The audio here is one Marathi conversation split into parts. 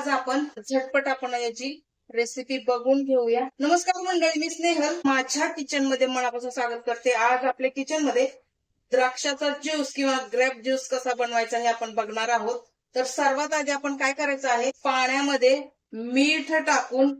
आज आपण झटपट आपण याची रेसिपी बघून घेऊया. नमस्कार मंडळी मी स्नेहल. माझ्या किचनमध्ये मनापासून स्वागत करते. आज आपल्या किचनमध्ये द्राक्षाचा ज्यूस किंवा ग्रेप ज्यूस कसा बनवायचा हे आपण बघणार आहोत. तर सर्वात आधी आपण काय करायचं आहे? पाण्यामध्ये मीठ टाकून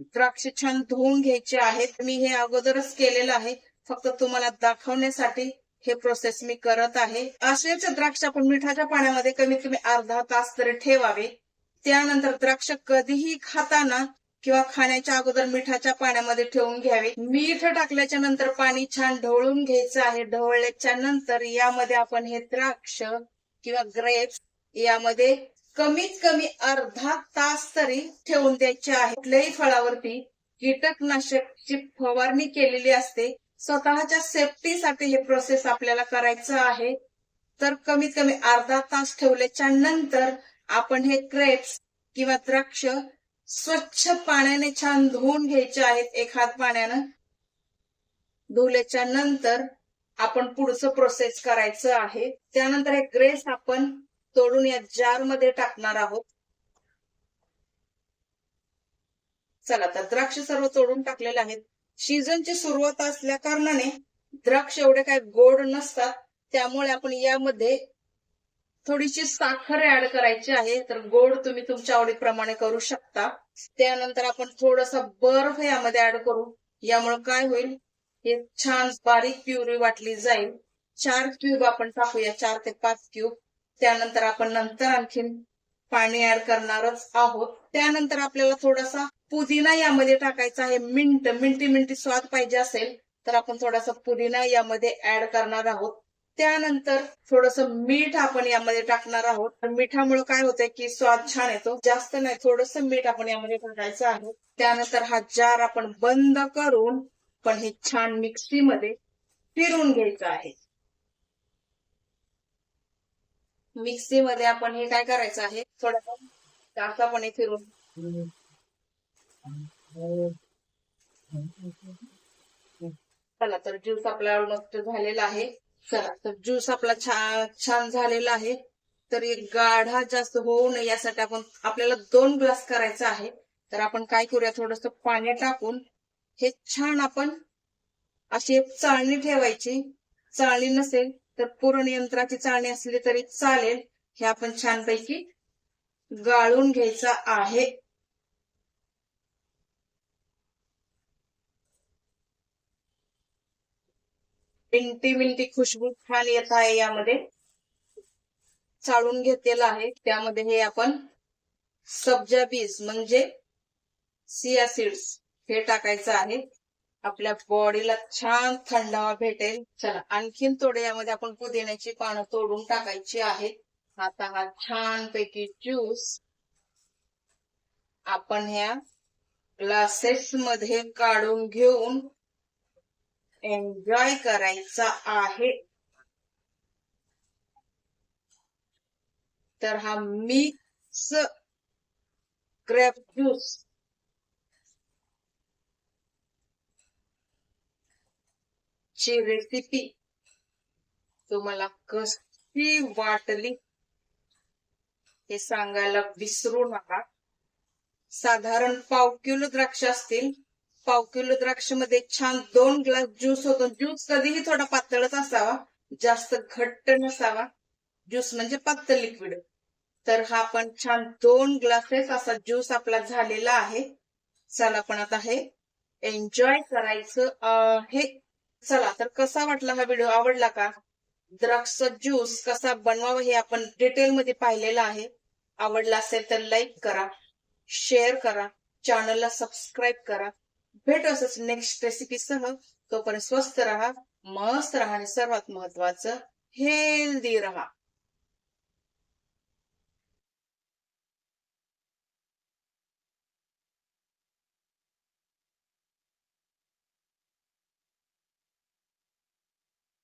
द्राक्ष छान धुवून घ्यायचे आहेत. मी हे अगोदरच केलेलं आहे. फक्त तुम्हाला दाखवण्यासाठी हे प्रोसेस मी करत आहे. असेच द्राक्ष आपण मिठाच्या पाण्यामध्ये कमीत कमी अर्धा तास तरी ठेवावे. त्यानंतर द्राक्ष कधीही खाताना किंवा खाण्याच्या अगोदर मिठाच्या पाण्यामध्ये ठेवून घ्यावे. मीठ टाकल्याच्या नंतर पाणी छान ढवळून घ्यायचं आहे. ढवळल्याच्या नंतर यामध्ये आपण हे द्राक्ष किंवा ग्रेप्स यामध्ये कमीत कमी अर्धा तास तरी ठेवून द्यायचे आहे. कुठल्याही फळावरती कीटकनाशकची फवारणी केलेली असते स्वतःच्या सेफ्टीसाठी हे प्रोसेस आपल्याला करायचं आहे. तर कमीत कमी अर्धा तास ठेवल्याच्या नंतर आपण हे क्रेप्स किंवा द्राक्ष स्वच्छ पाण्याने छान धुवून घ्यायचे आहेत एखाद पाण्यानं. धुल्याच्या नंतर आपण पुढचं प्रोसेस करायचं आहे. त्यानंतर हे ग्रेस आपण तोडून या जारमध्ये टाकणार आहोत. चला तर द्राक्ष सर्व तोडून टाकलेले आहेत. सीझनची सुरुवात असल्या कारणाने द्राक्ष एवढे काय गोड नसतात. त्यामुळे आपण यामध्ये थोडीशी साखर ऍड करायची आहे तर गोड तुम्ही तुमच्या आवडीप्रमाणे करू शकता. त्यानंतर आपण थोडासा बर्फ यामध्ये ऍड करू. यामुळे काय होईल? हे छान बारीक प्युरी वाटली जाईल. चार क्यूब आपण टाकूया चार ते पाच क्यूब त्यानंतर आपण नंतर आणखीन पाणी ऍड करणारच आहोत. त्यानंतर आपल्याला थोडासा पुदिना यामध्ये टाकायचा आहे. मिंट मिंटी मिंटी स्वाद पाहिजे असेल तर आपण थोडासा पुदिना यामध्ये ऍड करणार आहोत. त्यानंतर थोडस मीठ आपण यामध्ये टाकणार आहोत. तर मिठामुळे काय होतंय की स्वाद छान येतो. जास्त नाही थोडस मीठ आपण यामध्ये टाकायचं आहे. त्यानंतर हा जार आपण बंद करून पण हे छान मिक्सीमध्ये फिरून घ्यायचं आहे. मिक्सीमध्ये आपण हे काय करायचं आहे? थोडं जास्तपणे फिरून चला तर ज्यूस आपला ऑलमोस्ट झालेला आहे. चला तर ज्यूस आपला छान छान झालेला आहे. तर एक गाढा जास्त होऊ नये यासाठी आपण आपल्याला दोन ग्लास करायचा आहे. तर आपण काय करूया थोडस पाणी टाकून हे छान आपण अशी एक चाळणी ठेवायची. चाळणी नसेल तर पूर्ण यंत्राची चाळणी असली तरी चालेल. हे आपण छानपैकी गाळून घ्यायचं आहे. मिंटी मिंटी खुशबू छान येत आहे यामध्ये. चाळून घेतलेलं आहे. त्यामध्ये हे आपण सब्जा बीज म्हणजे सिया सीड्स हे टाकायचं आहे. आपल्या बॉडीला छान थंडावा भेटेल. चला आणखीन थोडे यामध्ये आपण पुदिन्याची पानं तोडून टाकायची आहेत आता हा छान पैकी ज्यूस आपण ह्या ग्लासेस मध्ये काढून घेऊन एन्जॉय करायचा आहे. तर हा मिक्स ग्रेप ज्यूस. ची रेसिपी तुम्हाला कशी वाटली हे सांगायला विसरू नका. साधारण पाव किलो द्राक्ष असतील. पाव किलो द्राक्षमध्ये छान दोन ग्लास ज्यूस होतो. ज्यूस कधीही थोडा पातळच असावा जास्त घट्ट नसावा. ज्यूस म्हणजे पातळ लिक्विड. तर हा पण छान दोन ग्लासेस असा ज्यूस आपला झालेला आहे. चला पण आता हे एन्जॉय करायचं आहे चला तर कसा वाटला हा व्हिडिओ? आवडला का? द्राक्ष ज्यूस कसा बनवावा हे आपण डिटेलमध्ये पाहिलेलं आहे. आवडला असेल तर लाईक करा शेअर करा चॅनलला सबस्क्राईब करा. भेट असंच नेक्स्ट रेसिपी सह तोपर्यंत स्वस्त राहा मस्त राहा आणि सर्वात महत्वाचं हेल्दी राहा.